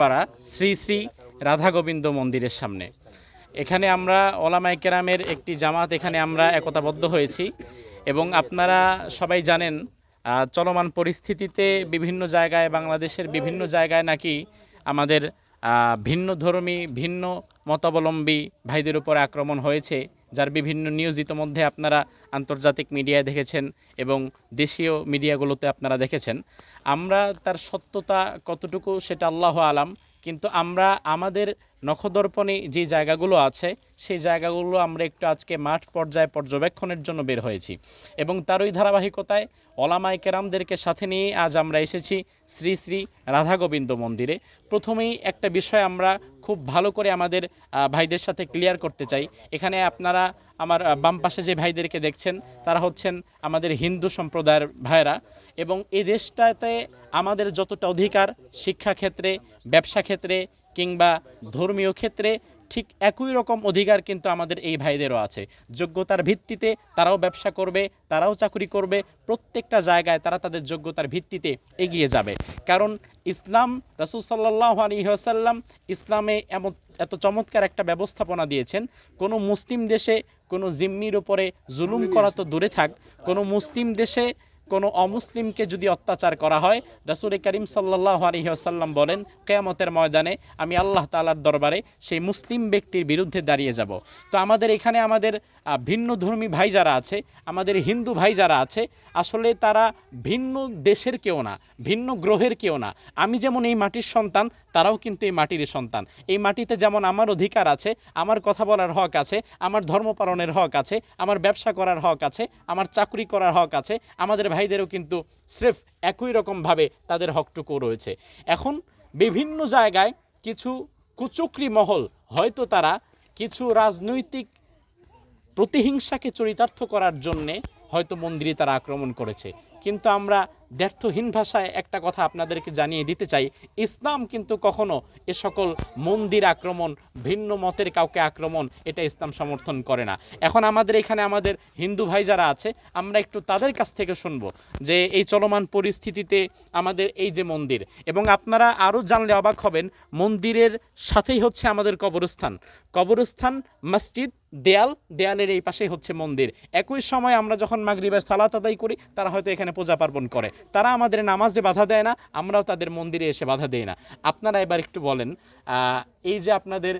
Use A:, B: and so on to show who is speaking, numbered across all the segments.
A: পাড়া শ্রী শ্রী রাধা গোবিন্দ মন্দিরের সামনে। এখানে আমরা ওলামাই কেরামের একটি জামাত এখানে আমরা একতাবদ্ধ হয়েছি এবং আপনারা সবাই জানেন চলমান পরিস্থিতিতে বিভিন্ন জায়গায়, বাংলাদেশের বিভিন্ন জায়গায় নাকি আমাদের ভিন্ন ধর্মী, ভিন্ন মতাবলম্বী ভাইদের উপর আক্রমণ হয়েছে। যার বিভিন্ন নিউজ ইতোমধ্যে আপনারা আন্তর্জাতিক মিডিয়ায় দেখেছেন এবং দেশীয় মিডিয়াগুলোতে আপনারা দেখেছেন। আমরা তার সত্যতা কতটুকু সেটা আল্লাহ আলাম, কিন্তু আমরা আমাদের নখদর্পণে যে জায়গাগুলো আছে, সেই জায়গাগুলো আমরা একটু আজকে মাঠ পর্যায়ে পর্যবেক্ষণের জন্য বের হয়েছি। এবং তারই ধারাবাহিকতায় ওলামাই কেরামদেরকে সাথে নিয়ে আজ আমরা এসেছি শ্রী শ্রী রাধা গোবিন্দ মন্দিরে। প্রথমেই একটা বিষয় আমরা খুব ভালো করে আমাদের ভাইদের সাথে ক্লিয়ার করতে চাই। এখানে আপনারা আমার বাম পাশে যে ভাইদেরকে দেখছেন, তারা হচ্ছেন আমাদের হিন্দু সম্প্রদায়ের ভাইরা এবং এই দেশটাতে আমাদের যতটা অধিকার শিক্ষা ক্ষেত্রে ব্যবসা ক্ষেত্রে কিংবা ধর্মীয় ক্ষেত্রে ঠিক একই রকম অধিকার কিন্তু আমাদের এই ভাইদেরও আছে। যোগ্যতার ভিত্তিতে তারাও ব্যবসা করবে, তারাও চাকরি করবে, প্রত্যেকটা জায়গায় তারা তাদের যোগ্যতার ভিত্তিতে এগিয়ে যাবে। কারণ ইসলাম, রাসুল সাল্লাহ আলহিহাসাল্লাম ইসলামে এমন এত চমৎকার একটা ব্যবস্থাপনা দিয়েছেন, কোনো মুসলিম দেশে কোনো জিম্মির উপরে জুলুম করা তো দূরে থাক, কোনো মুসলিম দেশে কোনো অমুসলিমকে যদি অত্যাচার করা হয়, রাসুল করিম সাল্লাহ আলহিহাসাল্লাম বলেন, কেয়ামতের ময়দানে আমি আল্লাহ তালার দরবারে সেই মুসলিম ব্যক্তির বিরুদ্ধে দাঁড়িয়ে যাব। তো আমাদের এখানে আমাদের ভিন্ন ধর্মী ভাই যারা আছে, আমাদের হিন্দু ভাই যারা আছে, আসলে তারা ভিন্ন দেশের কেউ না, ভিন্ন গ্রহের কেউ না। আমি যেমন এই মাটির সন্তান, তারাও কিন্তু এই মাটির সন্তান। এই মাটিতে যেমন আমার অধিকার আছে, আমার কথা বলার হক আছে, আমার ধর্ম পালনের হক আছে, আমার ব্যবসা করার হক আছে, আমার চাকরি করার হক আছে, আমাদের ভাইদেরও কিন্তু স্রেফ একই রকমভাবে তাদের হকটুকু রয়েছে। এখন বিভিন্ন জায়গায় কিছু কুচুকরি মহল হয়তো তারা কিছু রাজনৈতিক প্রতিহিংসাকে চরিতার্থ করার জন্যে হয়তো মন্দিরে তারা আক্রমণ করেছে। কিন্তু আমরা ব্যর্থহীন ভাষায় একটা কথা আপনাদেরকে জানিয়ে দিতে চাই। ইসলাম কিন্তু কখনো এ সকল মন্দির আক্রমণ, ভিন্ন মতের কাউকে আক্রমণ, এটা ইসলাম সমর্থন করে না। এখন আমাদের এখানে আমাদের হিন্দু ভাই যারা আছে, আমরা একটু তাদের কাছ থেকে শুনব যে এই চলমান পরিস্থিতিতে আমাদের এই যে মন্দির, এবং আপনারা আরও জানলে অবাক হবেন, মন্দিরের সাথেই হচ্ছে আমাদের কবরস্থান। কবরস্থান, মসজিদ, দেয়াল, দেয়ালের এই পাশেই হচ্ছে মন্দির। একই সময় আমরা যখন মাগরিবের সালাত আদায় করি, তারা হয়তো এখানে পূজা পার্বণ করে। তারা আমাদের নামাজে বাধা দেয় না, আমরাও তাদের মন্দিরে এসে বাধা দেই না। আপনারা এবার একটু বলেন এই যে আপনাদের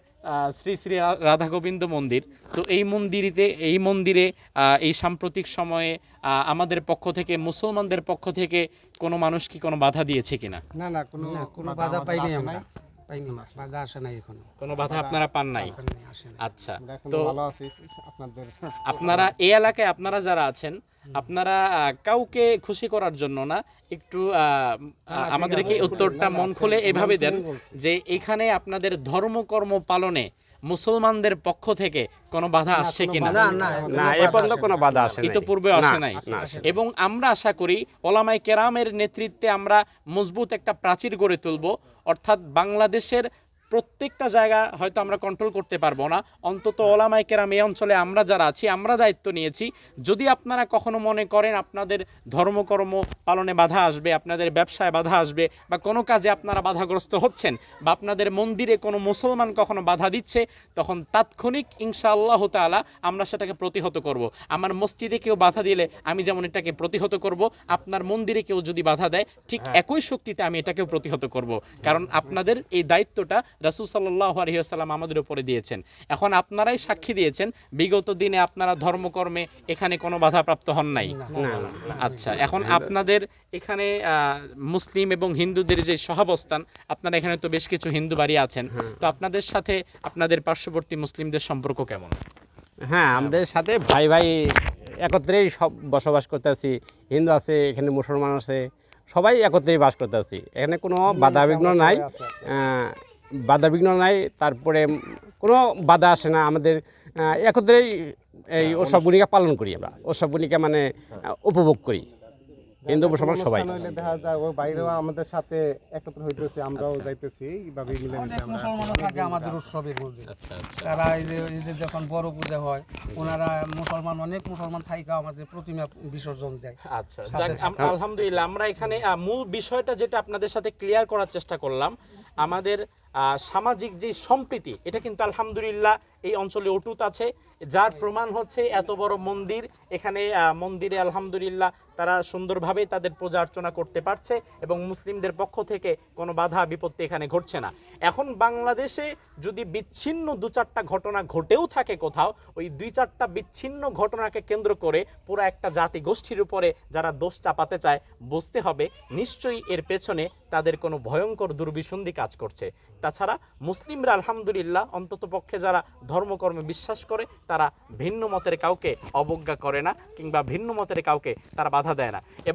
A: শ্রী শ্রী রাধা গোবিন্দ মন্দির, তো এই মন্দিরিতে, এই মন্দিরে এই সাম্প্রতিক সময়ে আমাদের পক্ষ থেকে, মুসলমানদের পক্ষ থেকে কোনো মানুষ কি কোনো বাধা দিয়েছে কিনা?
B: না না, কোনো
C: কোনো
B: বাধা
C: পাইনি আমরা।
B: নাই।
C: মাছ বাধা আসে নাই এখনও।
A: কোনো বাধা আপনারা পান নাই? আচ্ছা তো
B: ভালো আছি আপনাদের।
A: আপনারা এই এলাকায় আপনারা যারা আছেন আপনারা কাউকে খুশি করার জন্য না একটু আহ, আহ, আমাদেরকে উত্তরটা মন খুলে এভাবে দেন যে এখানে আপনাদের ধর্মকর্ম পালনে মুসলমানদের পক্ষ থেকে কোনো বাধা আসছে কিনা
C: না
D: এ পর্যন্ত কোনো বাধা আসে।
A: ইতোপূর্বে আসে নাই। এবং আমরা আশা করি ওলামাই কেরামের নেতৃত্বে আমরা মজবুত একটা প্রাচীর গড়ে তুলব। অর্থাৎ বাংলাদেশের প্রত্যেকটা জায়গা হয়তো আমরা কন্ট্রোল করতে পারব না। অন্তত ওলামাই কেরাম এই অঞ্চলে আমরা যারা আছি আমরা দায়িত্ব নিয়েছি। যদি আপনারা কখনো মনে করেন আপনাদের ধর্মকর্ম পালনে বাধা আসবে আপনাদের ব্যবসায় বাধা আসবে বা কোনো কাজে আপনারা বাধাগ্রস্ত হচ্ছেন বা আপনাদের মন্দিরে কোনো মুসলমান কখনো বাধা দিচ্ছে তখন তাৎক্ষণিক ইনশাআল্লাহ তাআলা আমরা সেটাকে প্রতিহত করব। আমার মসজিদে কেউ বাধা দিলে আমি যেমন এটাকে প্রতিহত করব আপনার মন্দিরে কেউ যদি বাধা দেয় ঠিক একই শক্তিতে আমি এটাকেও প্রতিহত করব। কারণ আপনাদের এই দায়িত্বটা রাসূল সাল্লাল্লাহু আলাইহি ওয়াসাল্লাম আমাদের উপরে দিয়েছেন। এখন আপনারাই সাক্ষী দিয়েছেন বিগত দিনে আপনারা ধর্মকর্মে এখানে কোনো বাধাপ্রাপ্ত হন নাই। আচ্ছা এখন আপনাদের এখানে আহ, মুসলিম এবং হিন্দুদের যে সহাবস্থান আপনারা এখানে তো বেশ কিছু হিন্দু বাড়ি আছেন। তো আপনাদের সাথে আপনাদের পার্শ্ববর্তী মুসলিমদের সম্পর্ক কেমন?
D: হ্যাঁ আমাদের সাথে ভাই ভাই একত্রেই সব বসবাস করতে আছি হিন্দু আছে এখানে মুসলমান আছে সবাই একত্রেই বাস করতে আছি এখানে কোনো বাধা বিঘ্ন নাই। আহ, বাধা বিঘ্ন নাই তারপরে কোনো বাধা আসে না। আমাদের একত্রেই এই উৎসবগুলিকে পালন করি আমরা। উৎসবগুলিকে মানে উপভোগ করি। হিন্দু মুসলমান সবাই।
B: দেখা যায় ওই বাইরেও আমাদের সাথে একত্র হইতেছে আমরাও যাইতেছি এইভাবে মিলেমিশে
C: অনেক
B: আমরা আছি।
C: মুসলমানও থাকে আমাদের উৎসবের মধ্যে
A: আচ্ছা আচ্ছা।
C: তারা এই যে এই যে যখন বড় পূজা হয় ওনারা মুসলমান অনেক মুসলমান থাইকা আমাদের প্রতিমা বিসর্জন দেয়।
A: আচ্ছা আলহামদুলিল্লাহ আমরা এখানে মূল বিষয়টা যেটা আপনাদের সাথে ক্লিয়ার করার চেষ্টা করলাম আমাদের সামাজিক যে সম্প্রীতি এটা কিন্তু আলহামদুলিল্লাহ এই অঞ্চলে অটুট আছে, যার প্রমাণ হচ্ছে এত বড় মন্দির। এখানে মন্দিরে আলহামদুলিল্লাহ তারা সুন্দরভাবে তাদের পূজা অর্চনা করতে পারছে এবং মুসলিমদের পক্ষ থেকে কোনো বাধা বিপত্তি এখানে ঘটছে না। এখন বাংলাদেশে যদি বিচ্ছিন্ন দু চারটা ঘটনা ঘটেও থাকে কোথাও, ওই দুই চারটা বিচ্ছিন্ন ঘটনাকে কেন্দ্র করে পুরো একটা জাতি গোষ্ঠীর উপরে যারা দোষ চাপাতে চায়, বুঝতে হবে নিশ্চয়ই এর পেছনে তাদের কোনো ভয়ঙ্কর দুর্বিসন্ধি কাজ করছে। তাছাড়া মুসলিমরা আলহামদুলিল্লাহ অন্তত পক্ষে যারা ধর্মকর্মে বিশ্বাস করে, তারা ভিন্ন মতের কাউকে অবজ্ঞা করে না কিংবা ভিন্ন মতের কাউকে তারা বাধা দেয় না।